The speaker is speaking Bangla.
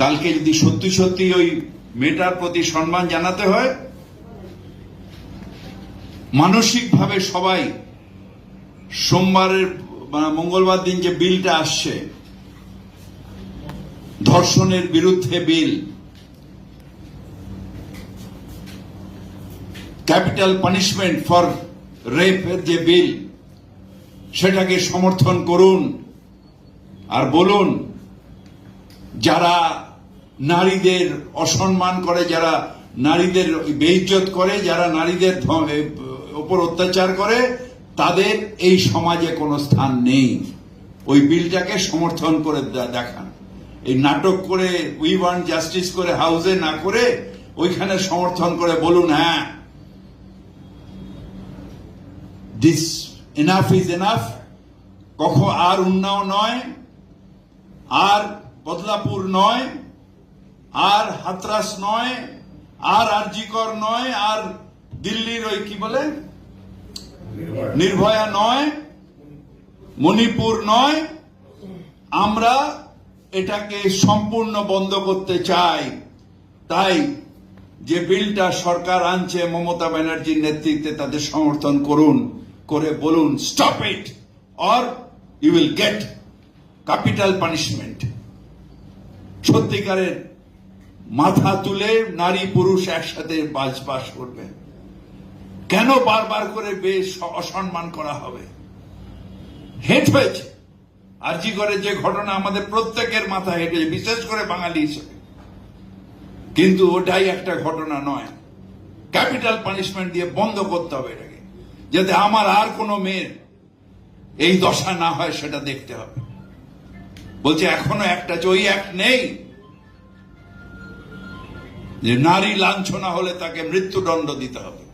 কালকে যদি সত্যি সত্যি ওই মেয়েটার প্রতি সম্মান জানাতে হয়, মানসিকভাবে সবাই সোমবারের মঙ্গলবার দিন যে বিলটা আসছে, ধর্ষণের বিরুদ্ধে bill, capital punishment for rape যে বিল, সেটাকে সমর্থন করুন আর বলুন, যারা নারীদের অসম্মান করে, যারা নারীদের বেইজ্জত করে, যারা নারীদের ওপর অত্যাচার করে, তাদের এই সমাজে কোনো স্থান নেই। ওই বিলটাকে সমর্থন করে দেখান। এই নাটক করে, উই ওয়ান্ট জাস্টিস করে হাউসে না করে, ওইখানে সমর্থন করে বলুন হ্যাঁ। দিস এনাফ ইজ এনাফ কখন আর উন্নাও নয়, আর বদলাপুর নয়। আর হাতরাস নয় আর আরজিকর নয় আর দিল্লির ওই কি বলে? নির্ভয়া। নয় মণিপুর নয়। আমরা এটাকে সম্পূর্ণ বন্ধ করতে চাই। তাই যে বিলটা সরকার আনছে মমতা ব্যানার্জির নেতৃত্বে তাদের সমর্থন করুন করে বলুন stop it or you will get capital punishment সত্যিকারের মাথা তুলে নারী পুরুষ একসাথে বাস বাস করবে। কেন বারবার করে বেশ অসম্মান করা হবে? হেট হয়েছে। আরজি করে যে ঘটনা আমাদের প্রত্যেকের মাথা হেঁটেছে বিশেষ করে বাঙালি হিসেবে। কিন্তু ওটাই একটা ঘটনা নয়। ক্যাপিটাল পানিশমেন্ট দিয়ে বন্ধ করতে হবে এটাকে, যাতে আমার আর কোনো মেয়ের এই দশা না হয়, সেটা দেখতে হবে। বলছে, এখনও একটা যে ওই অ্যাক্ট নেই। যে নারী লাঞ্ছনা হলে তাকে মৃত্যুদণ্ড দিতে হবে।